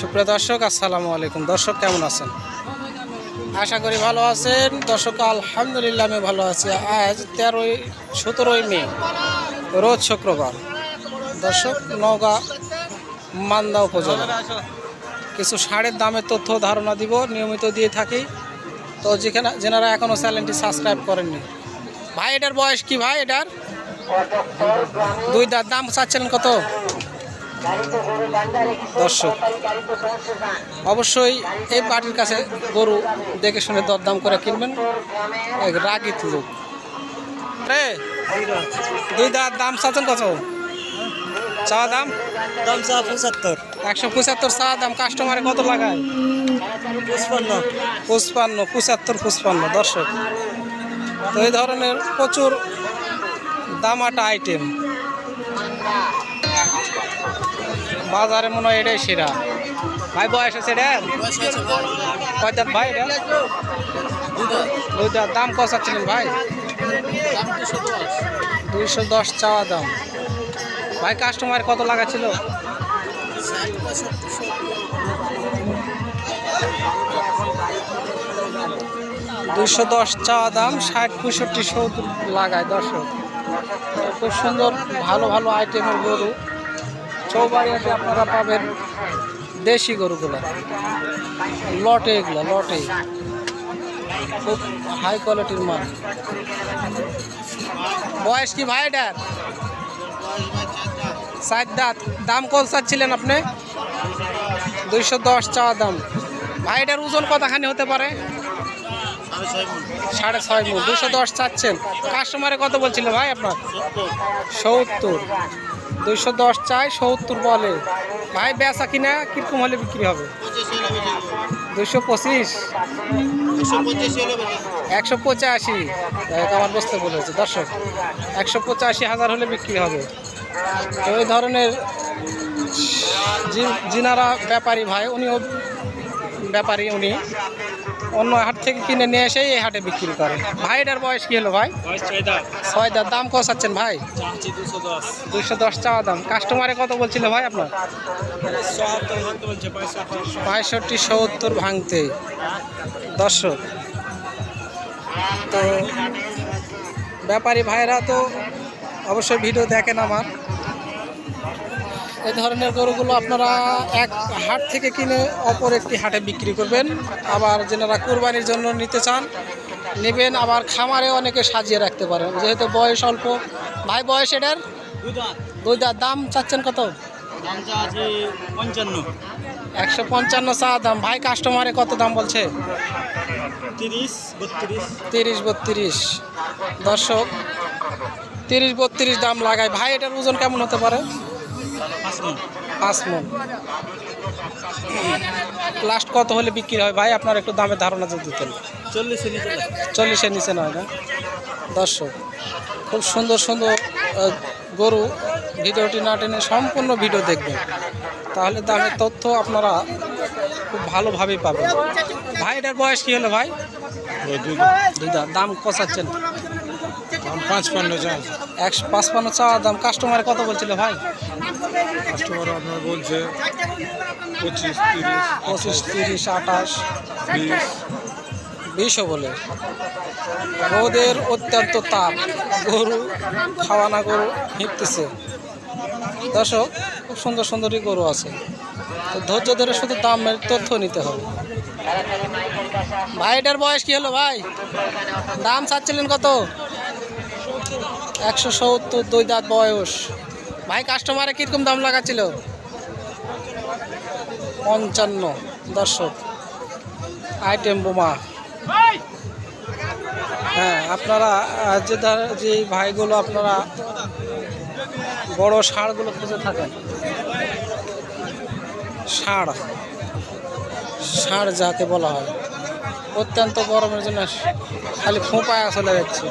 সুপ্রিয় দর্শক, আসসালামু আলাইকুম। দর্শক, কেমন আছেন? আশা করি ভালো আছেন। দর্শক, আলহামদুলিল্লাহ, আমি ভালো আছি। আজ তেরোই, সতেরোই মে, রোজ শুক্রবার। দর্শক, নওগাঁ, মান্দা উপজেলা। কিছু সারের দামের তথ্য ধারণা দিব, নিয়মিত দিয়ে থাকি। তো যেখানে, যেনারা এখনও চ্যানেলটি সাবস্ক্রাইব করেননি। ভাই, এটার বয়স কি ভাই এটার? দুই দাম চাচ্ছেন কত? দর্শক অবশ্যই এই পার্টির কাছে গরু দেখে শুনে দরদাম করে কিনবেন। এক রাগিত লোক। রে দুই দাঁত দাম চাচ্ছেন কত? চা দাম? দাম চা পঁচাত্তর। একশো পঁচাত্তর চা দাম কাস্টমারে কত লাগায়? পঁচপান্ন। পঁচপান্ন পঁচাত্তর পঁচপান্ন দর্শক। তো এই ধরনের প্রচুর দামাটা আইটেম বাজারে মনে হয় এটাই সেরা। ভাই, বয়স আছে এটা? কয় ভাই এটা? দুই দাম কত চাচ্ছিলেন ভাই? দুইশো দশ চাওয়া দাম। ভাই কাস্টমার কত লাগাচ্ছিল দুইশো দশ চাওয়া দাম, ষাট, পঁয়ষট্টি, সত্তর লাগায় দর্শক। খুব সুন্দর, ভালো ভালো আইটেমের গরু। চৌবাড়িয়াতে আপনারা পাবেন দেশি গরুগুলো। লটে এগুলো, লটে। খুব হাই কোয়ালিটির মাল। বয়স কি ভাই এটার? সাত দাঁত। দাম কত চাচ্ছিলেন আপনি? দুইশো দশ চাওয়া দাম। ভাই এটার ওজন কতখানি হতে পারে? সাড়ে ছয় মুখ দুশো দশ চাচ্ছেন। কাস্টমারে কত বলছিল ভাই আপনার? সত্তর। দুইশো দশ চাই, সত্তর বলে। ভাই, বেচা কিনা কীরকম হলে বিক্রি হবে? দুশো পঁচিশ। একশো পঁচাশি। আমার বুঝতে বলেছে দর্শক, একশো পঁচাশি হাজার হলে বিক্রি হবে। এই ধরনের যিনারা ব্যাপারী ভাই, উনিও ব্যাপারী উনি। অন্য হাট থেকে কিনে নিয়ে এসে এই হাটে বিক্রি করে। ভাইটার বয়স কি হলো ভাই? ছয় দার দাম কষাচ্ছেন ভাই? দুশো দশ। চাওয়া দাম। কাস্টমারে কত বলছিল ভাই আপনার? পঁয়ষট্টি সত্তর ভাঙতে। দর্শক তো ব্যাপারী ভাইরা তো অবশ্যই ভিডিও দেখেন আমার। এই ধরনের গরুগুলো আপনারা এক হাট থেকে কিনে অপর একটি হাটে বিক্রি করবেন। আবার যেনারা কোরবানির জন্য নিতে চান নেবেন আবার খামারে অনেকে সাজিয়ে রাখতে পারেন। যেহেতু বয়স অল্প ভাই বয়স এটার? দুই দাঁত। দাম চাচ্ছেন কত? পঞ্চান্ন। একশো পঞ্চান্ন চা দাম। ভাই কাস্টমারে কত দাম বলছে? তিরিশ তিরিশ বত্রিশ। দর্শক তিরিশ বত্রিশ দাম লাগায়। ভাই এটার ওজন কেমন হতে পারে? পাঁচ মন। লাস্ট কত হলে বিক্রি হয়? ভাই আপনার একটু দামের ধারণা যদি দিতেন। চল্লিশের নিচে চল্লিশের নিচে নয় না? দর্শক খুব সুন্দর সুন্দর গরু ভিডিওটি না টেনে সম্পূর্ণ ভিডিও দেখবেন। তাহলে দামের তথ্য আপনারা খুব ভালোভাবেই পাবেন। ভাই এটার বয়স কী হলো ভাই? দুইটা দাম কষাচ্ছেন? পাঁচ পান্ন চাল একশো পাঁচপান্ন চাওয়া দাম। কাস্টমার কত বলছিল ভাই? কাস্টমার আপনার বলছে পঁচিশ তিরিশ পঁচিশ তিরিশ আঠাশ বিশ। বিশও বলে। রোদের অত্যন্ত তাপ গরু খাওয়ানা গরু হিঁটতেছে দর্শক খুব সুন্দর সুন্দরই গরু আছে। তো ধৈর্য ধরে শুধু দামের তথ্য নিতে হবে। ভাই এটার বয়স কি হলো ভাই? দাম চাচ্ছিলেন কত? একশো সত্তর দুই দাঁত বয়স। ভাই কাস্টমারে কীরকম দাম লাগাচ্ছিল? পঞ্চান্ন, দর্শক। আইটেম বোমা। হ্যাঁ আপনারা যে যে ভাইগুলো আপনারা বড় ষাঁড়গুলো খুঁজে থাকেন। ষাঁড়। ষাঁড় যাকে বলা হয়। অত্যন্ত গরমের জন্য খালি ফোঁপায় চলে যাচ্ছে।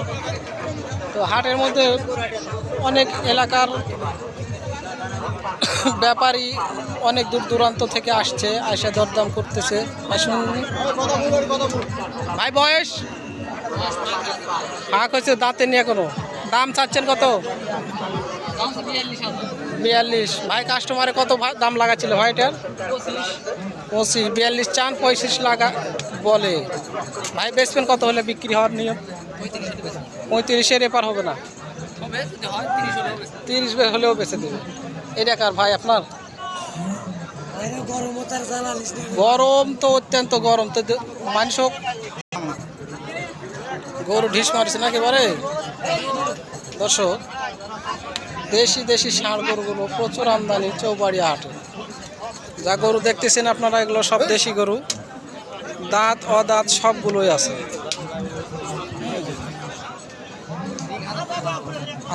তো হাটের মধ্যে অনেক এলাকার ব্যাপারী অনেক দূর দূরান্ত থেকে আসছে আসে দরদাম করতেছে। ভাই, বয়স? ফাঁক হয়েছে, দাঁতে নিয়ে কোনো। দাম চাচ্ছেন কত? বিয়াল্লিশ। ভাই কাস্টমারে কত দাম লাগাচ্ছিল ভাইটার পঁচিশ, বিয়াল্লিশ চান পঁয়ত্রিশ লাগা বলে। ভাই বেচবেন কত হলে বিক্রি হওয়ার নিয়ম? পঁয়ত্রিশের এপার হবে না। তিরিশ হলেও বেচে দেবে। এটা কার ভাই আপনার? গরম তো অত্যন্ত গরম। তো মানুষ গরু ঢিস মারছে না একেবারে দর্শক, দেশি দেশি ষাঁড় গরুগুলো প্রচুর আমদানি, চৌবাড়িয়া হাটে। যা গরু দেখতেছেন আপনারা, এগুলো সব দেশি গরু। দাঁত অদাঁত সবগুলোই আছে।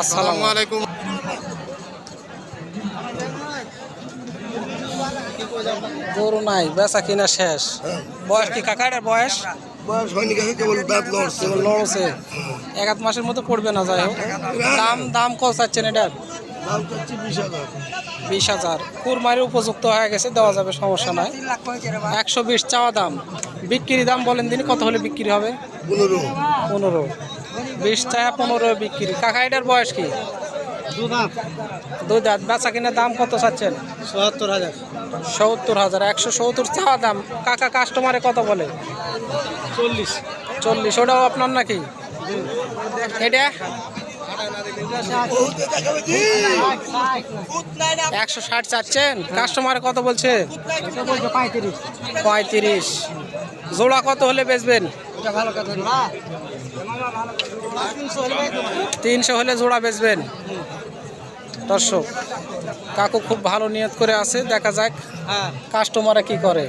আসসালামু আলাইকুম। গরু নাই বেচা কিনা শেষ। বয়স কি কাকাটার বয়স? বয়স হয়নি গেছে কেবল দাঁত লড়ছে। লড়ছে। এক আধ মাসের মতো পড়বে না যাই হোক। দাম দাম কত চাচ্ছেন এটার? দাম চাচ্ছি বিশ হাজার। বিশ হাজার। কুরমারির উপযুক্ত হয়ে গেছে দেওয়া যাবে সমস্যা নাই। একশো বিশ চাওয়া দাম। বিক্রি দাম বলেন দিন কত হলে বিক্রি হবে? পনেরো। পনেরো। বিশ চায়া পনেরো বিক্রি। কাকা এটার বয়স কি? দুই দাঁত। বেচা কিনা দাম কত চাচ্ছেন? চুয়াত্তর হাজার। সত্তর হাজার। একশো সত্তর চাওয়া দাম। কাকা কাস্টমারে কত বলে? চল্লিশ। চল্লিশ। ওটাও আপনার নাকি? এটা? একশো ষাট চাচ্ছেন? কাস্টমার কত বলছে? পঁয়ত্রিশ। জোড়া কত হলে বেচবেন? তিনশো হলে জোড়া বেচবেন? দর্শক কাকু খুব ভালো নিয়ত করে আছে দেখা যাক কাস্টমারে কি করে।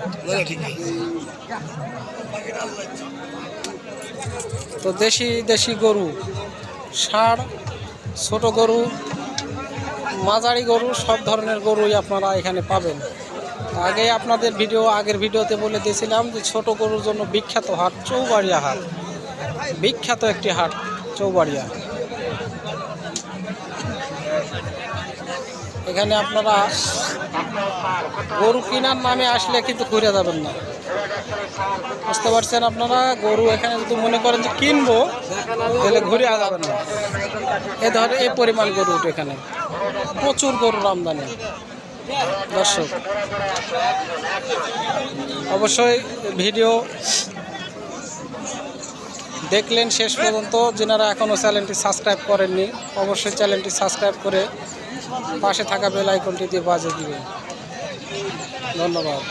তো দেশি দেশি গরু ষাঁড় ছোট গরু মাঝারি গরু সব ধরনের গরুই আপনারা এখানে পাবেন। আগে আপনাদের ভিডিও, আগের ভিডিওতে বলে দিয়েছিলাম যে ছোট গরুর জন্য বিখ্যাত হাট চৌবাড়িয়া হাট। বিখ্যাত একটি হাট চৌবাড়িয়া। এখানে আপনারা গরু কেনার নামে আসলে কিন্তু ঘুরে যাবেন না। বুঝতে পারছেন আপনারা? গরু এখানে যদি মনে করেন যে কিনবো, তাহলে ঘুরে যাবেন না। এ ধর এই পরিমাণ গরু এখানে। প্রচুর গরুর আমদানি। দর্শক, অবশ্যই ভিডিও দেখলেন শেষ পর্যন্ত। যেনারা এখনও চ্যানেলটি সাবস্ক্রাইব করেননি, অবশ্যই চ্যানেলটি সাবস্ক্রাইব করে পাশে থাকা বেল আইকনটি দিয়ে বাজে দিবেন। ধন্যবাদ।